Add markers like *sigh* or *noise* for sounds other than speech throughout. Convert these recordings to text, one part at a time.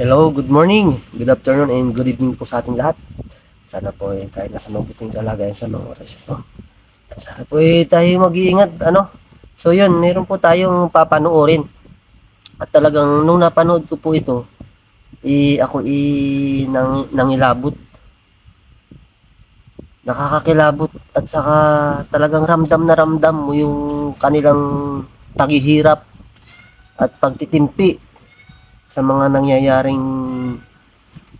Hello, good morning, good afternoon, and good evening po sa ating lahat. Sana po eh, tayo nasa mabuting kalagayan sa mga oras ito. At sana po eh, tayo mag-iingat, ano. So yun, meron po tayong papanoorin. At talagang nung napanood ko po ito, eh, ako eh, nang, nangilabot. Nakakakilabot at saka talagang ramdam na ramdam mo yung kanilang paghihirap at pagtitimpi sa mga nangyayaring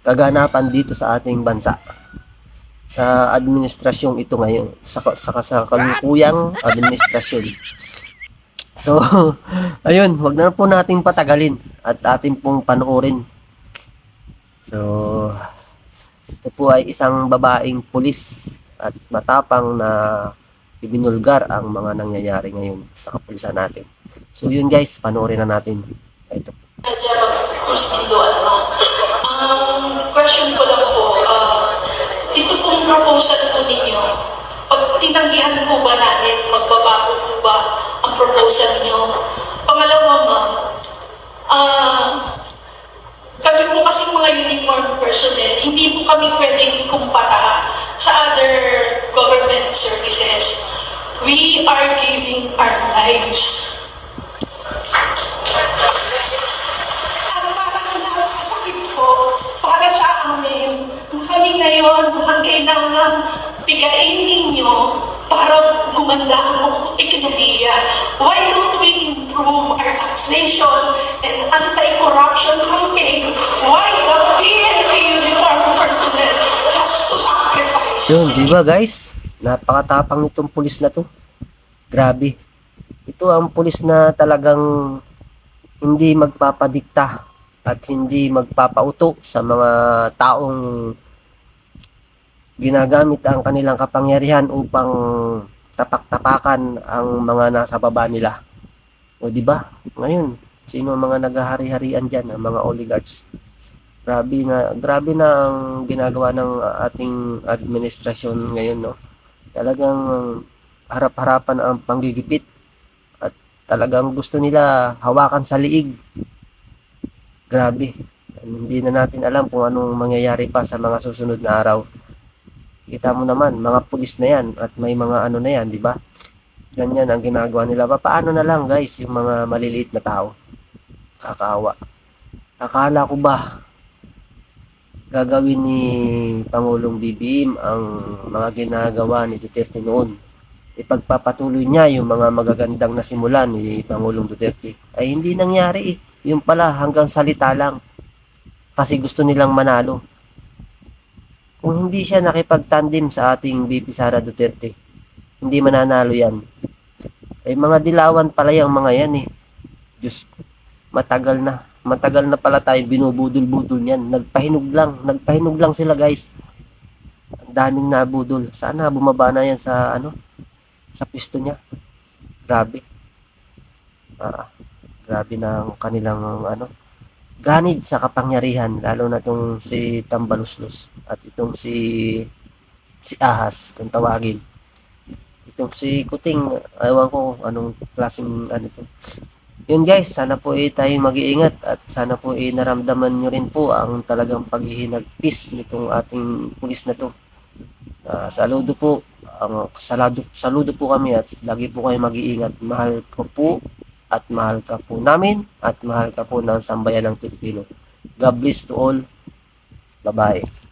kaganapan dito sa ating bansa. Sa administrasyong ito ngayon. Sa sa, sa kalukuyang administrasyon. So *laughs* ayun wag na po nating patagalin at ating pong panoorin. So ito po ay isang babaeng pulis at matapang na ibinulgar ang mga nangyayari ngayon sa kapulisan natin. So yun guys panoorin na natin. Ito Kustindo, ano. Ang question ko lang po, ah, ito pong proposal po ninyo, pag tinanggihan po ba namin, magbabago po ba ang proposal niyo? Pangalawa, ma'am, ah, kami po kasi mga uniform personnel, hindi po kami pwedeng ikumpara sa other government services. We are giving our lives ngayon ang kailangan bigayin ninyo para gumanda ang ekonomiya. Why don't we improve our taxation and anti-corruption campaign? Why the PNP uniform personnel has to sacrifice? Yun, di ba guys? Napakatapang nitong pulis na to. Grabe. Ito ang pulis na talagang hindi magpapadikta at hindi magpapauto sa mga taong ginagamit ang kanilang kapangyarihan upang tapak-tapakan ang mga nasa baba nila. O di ba? Ngayon, sino ang mga naghahari-harian diyan, ang mga oligarchs? Grabe na, grabe na ang ginagawa ng ating administrasyon ngayon, no? Talagang harap-harapan ang panggigipit at talagang gusto nila hawakan sa liig. Grabe. Hindi na natin alam kung anong mangyayari pa sa mga susunod na araw. Kita mo naman, mga pulis na yan at may mga ano na yan, di ba? Ganyan ang ginagawa nila. Pa- Paano na lang guys, yung mga maliliit na tao? Kakawa. Akala ko ba gagawin ni Pangulong BBM ang mga ginagawa ni Duterte noon? Ipagpapatuloy niya yung mga magagandang nasimulan ni Pangulong Duterte. Ay hindi nangyari eh. Yung pala hanggang salita lang. Kasi gusto nilang manalo kung hindi siya nakipagtandem sa ating BP Sara Duterte, hindi mananalo yan. Ay mga dilawan pala yung mga yan eh. Diyos matagal na. Matagal na pala tayo binubudol-budol niyan. Nagpahinog lang. Nagpahinog lang sila guys. Ang daming nabudol. Sana bumaba na yan sa ano, sa pisto niya. Grabe. Ah, grabe na ang kanilang ano, ganid sa kapangyarihan lalo na itong si Tambaluslos at itong si si Ahas kung tawagin. Itong si Kuting ewan ko anong klaseng ano to. Yun guys sana po eh tayo mag-iingat at sana po eh naramdaman nyo rin po ang talagang paghihinagpis nitong ating pulis na to. Ah, saludo po ang salado, saludo po kami at lagi po kayo mag-iingat. Mahal ko po at mahal ka po namin at mahal ka po ng sambayan ng Pilipino. God bless to all. Bye-bye.